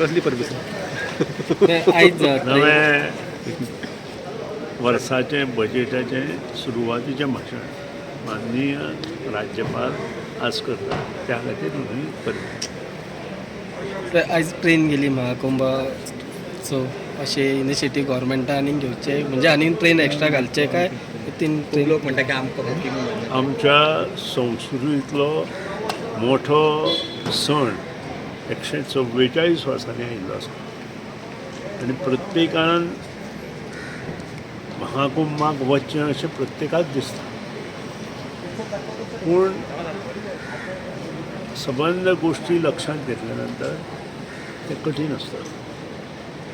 कसली परमिशन? आयज नवे वर्साचे बजेटाचे सुरवातीचें भाशण माननीय राज्यपाल आज करता त्या खातीर ही परमिशन आयज ट्रेन गेली महाकुंभा सो अशे इनिशिएटीव गव्हर्मेंटान आनीक घेवचे म्हणजे आनीक ट्रेन एक्स्ट्रा घालचे काय? तीन ट्रेन लोक म्हणटा की आमकां. आमच्या संस्कृतींतलो मोठो सण एकशे चव्वेचाळीस वर्सांनी आयिल्लो आसा आनी प्रत्येकान महाकुंभाक वचचें अशें प्रत्येकाक दिसता पूण सबंद गोश्टी लक्षांत घेतल्या नंतर ते कठीण आसता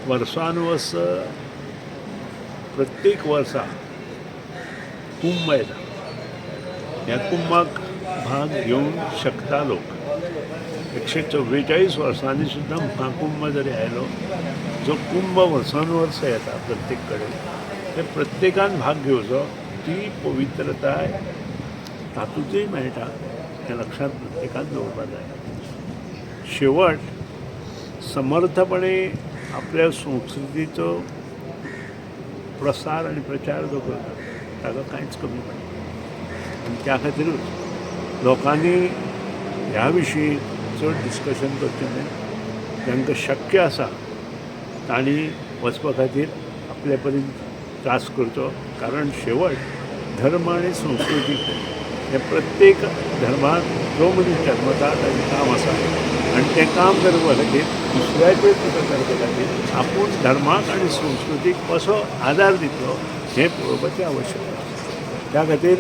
वर्सान वर्स प्रत्येक वर्सा कुंभ येता ह्या कुंभाक भाग घेवंक शकता लोक. एकशे चव्वेचाळीस वर्सांनी सुद्दां महाकुंभ जरी आयलो जो कुंभ वर्सानुवर्स येता प्रत्येक कडेन ते प्रत्येकान भाग घेवचो ती पवित्रताय तातूंतय मेळटा हें लक्षांत प्रत्येकान दवरपाक जाय. शेवट समर्थपणे आपल्या संस्कृतीचो प्रसार आनी प्रचार जो करता ताका कांयच कमी पडना आनी त्या खातीरूच लोकांनी ह्या विशीं चड डिस्कशन करचें न्हय तांकां शक्य आसा तांणी वचपा खातीर आपले परीन त्रास करचो कारण शेवट धर्म आनी संस्कृती हे प्रत्येक धर्माक जो मनीस जल्मता ताचें काम आसा आनी तें काम करपा खातीर दुसऱ्याचेर तुका करपा खातीर आपूण धर्माक आनी संस्कृतीक कसो आदार दितलो हें पळोवपाचें आवश्यक आसा त्या खातीर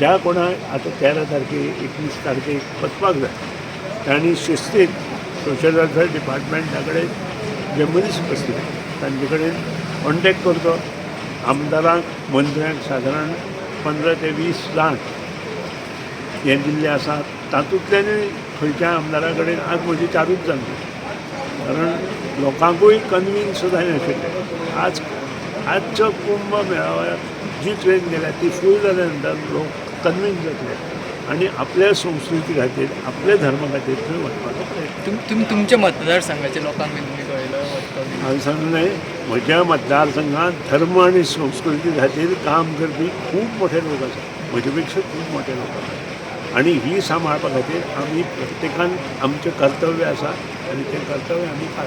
ज्या कोणा आतां तेरा तारखे एकवीस तारखेक वचपाक जाय तांणी शिस्तीत सोशल वेलफेअर डिपार्टमेंटा कडेन जे मनीस बसले तांचे कडेन कॉन्टेक्ट करचो आमदारांक मंत्र्यांक सादारण पंदरा ते वीस जाण हे दिल्ले आसात. तातूंतल्यानूय खंयच्या आमदारा कडेन आज म्हजी चारूच जाल्ली. कारण लोकांकूय कन्विन्स जायनाशिल्लें आज आजचो कुंभ मेळाव्याक जी ट्रेन गेल्या ती फूल जाल्या नंतर लोक कन्विन्स जातले आनी आपल्या संस्कृती खातीर आपल्या धर्मा खातीर थंय वचपाचो प्रयत्न. तुम तुम तुमच्या मतदारसंघाच्या लोकांक तुमी कळयलं वचपाक. हांवें सांगलें म्हज्या मतदारसंघात धर्म आनी संस्कृती खातीर काम करपी खूब मोठे लोक आसात. म्हजे पेक्षा खूब मोठे लोक आसात. आनी ही सांबाळपा खातीर आमी प्रत्येकान आमचें कर्तव्य आसा आनी तें कर्तव्य आमी पार